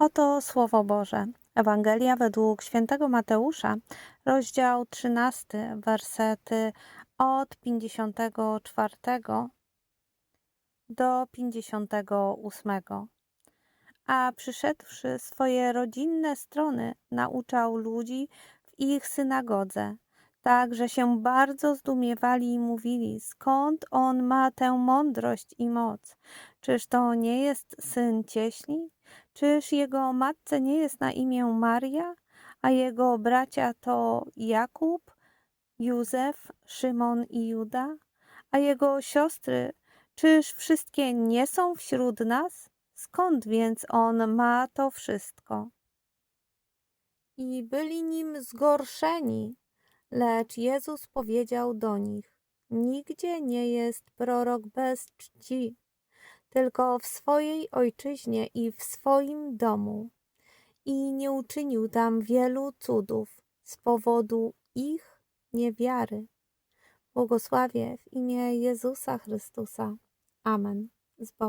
Oto Słowo Boże. Ewangelia według świętego Mateusza, rozdział 13, wersety od 54 do 58. A przyszedłszy swoje rodzinne strony, nauczał ludzi w ich synagodze, tak że się bardzo zdumiewali i mówili, skąd on ma tę mądrość i moc? Czyż to nie jest syn cieśli? Czyż jego matce nie jest na imię Maria, a jego bracia to Jakub, Józef, Szymon i Juda? A jego siostry, czyż wszystkie nie są wśród nas? Skąd więc on ma to wszystko? I byli nim zgorszeni, lecz Jezus powiedział do nich: Nigdzie nie jest prorok bez czci, tylko w swojej ojczyźnie i w swoim domu. I nie uczynił tam wielu cudów z powodu ich niewiary. Błogosławię w imię Jezusa Chrystusa. Amen. Z Bogiem.